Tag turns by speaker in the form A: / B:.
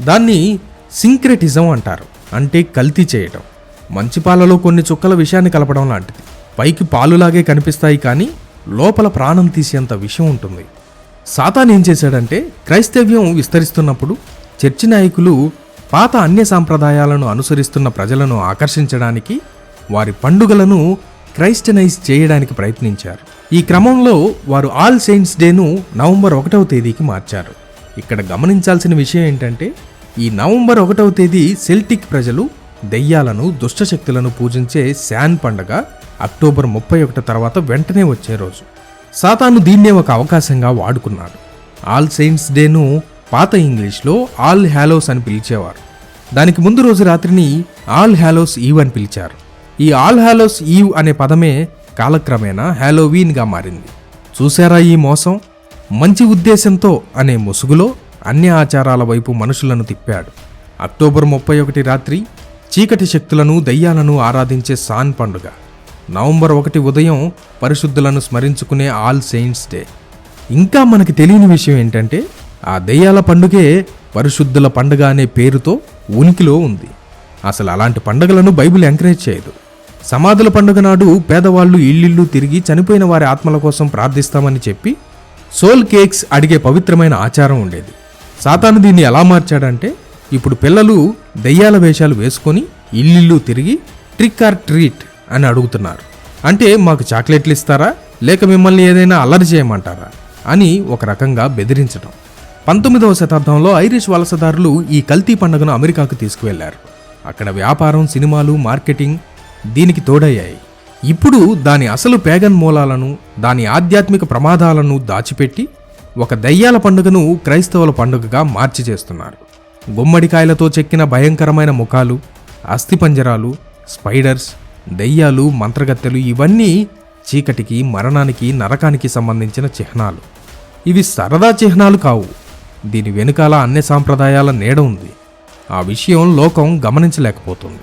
A: దాన్ని సింక్రెటిజం అంటారు అంటే కల్తీ చేయటం. మంచి పాలలో కొన్ని చుక్కల విషయాన్ని కలపడం లాంటిది. పైకి పాలులాగే కనిపిస్తాయి కానీ లోపల ప్రాణం తీసేంత విషయం ఉంటుంది. సాతాన్ ఏం చేశాడంటే క్రైస్తవ్యం విస్తరిస్తున్నప్పుడు చర్చి నాయకులు పాత అన్య సాంప్రదాయాలను అనుసరిస్తున్న ప్రజలను ఆకర్షించడానికి వారి పండుగలను క్రైస్టనైజ్ చేయడానికి ప్రయత్నించారు. ఈ క్రమంలో వారు ఆల్ సెయింట్స్ డేను నవంబర్ ఒకటవ తేదీకి మార్చారు. ఇక్కడ గమనించాల్సిన విషయం ఏంటంటే ఈ నవంబర్ ఒకటవ తేదీ సెల్టిక్ ప్రజలు దెయ్యాలను దుష్టశక్తులను పూజించే శాన్ పండగ అక్టోబర్ ముప్పై ఒకటి తర్వాత వెంటనే వచ్చే రోజు. సాతాను దీన్నే ఒక అవకాశంగా వాడుకున్నాడు. ఆల్ సెయింట్స్ డేను పాత ఇంగ్లీష్లో ఆల్ హ్యాలోస్ అని పిలిచేవారు. దానికి ముందు రోజు రాత్రిని ఆల్ హ్యాలోస్ ఈవ్ అని పిలిచారు. ఈ ఆల్ హ్యాలోస్ ఈవ్ అనే పదమే కాలక్రమేణా హ్యాలోవీన్గా మారింది. చూశారా ఈ మోసం? మంచి ఉద్దేశంతో అనే ముసుగులో అన్ని ఆచారాల వైపు మనుషులను తిప్పాడు. అక్టోబర్ ముప్పై ఒకటి రాత్రి చీకటి శక్తులను దయ్యాలను ఆరాధించే సాన్ పండుగ. నవంబర్ ఒకటి ఉదయం పరిశుద్ధులను స్మరించుకునే ఆల్ సెయింట్స్ డే. ఇంకా మనకి తెలియని విషయం ఏంటంటే ఆ దెయ్యాల పండుగే పరిశుద్ధుల పండుగ అనే పేరుతో ఉనికిలో ఉంది. అసలు అలాంటి పండుగలను బైబిల్ ఎంకరేజ్ చేయదు. సమాధుల పండుగ నాడు పేదవాళ్ళు ఇల్లిల్లు తిరిగి చనిపోయిన వారి ఆత్మల కోసం ప్రార్థిస్తామని చెప్పి సోల్ కేక్స్ అడిగే పవిత్రమైన ఆచారం ఉండేది. సాతాను దీన్ని ఎలా మార్చాడంటే ఇప్పుడు పిల్లలు దెయ్యాల వేషాలు వేసుకొని ఇల్లు తిరిగి ట్రిక్ ఆర్ ట్రీట్ అని అడుగుతున్నారు. అంటే మాకు చాక్లెట్లు ఇస్తారా? లేక మిమ్మల్ని ఏదైనా అల్లరి చేయమంటారా? అని ఒక రకంగా బెదిరించడం. పంతొమ్మిదవ శతాబ్దంలో ఐరిష్ వలసదారులు ఈ కల్తీ పండుగను అమెరికాకు తీసుకువెళ్ళారు. అక్కడ వ్యాపారం సినిమాలు మార్కెటింగ్ దీనికి తోడయ్యాయి. ఇప్పుడు దాని అసలు పేగన్ మూలాలను దాని ఆధ్యాత్మిక ప్రమాదాలను దాచిపెట్టి ఒక దయ్యాల పండుగను క్రైస్తవుల పండుగగా మార్చి చేస్తున్నారు. గుమ్మడికాయలతో చెక్కిన భయంకరమైన ముఖాలు అస్థిపంజరాలు స్పైడర్స్ దెయ్యాలు మంత్రగత్తెలు ఇవన్నీ చీకటికి మరణానికి నరకానికి సంబంధించిన చిహ్నాలు. ఇవి సరదా చిహ్నాలు కావు. దీని వెనుకాల అన్ని సాంప్రదాయాల నీడ ఉంది. ఆ విషయం లోకం గమనించలేకపోతుంది.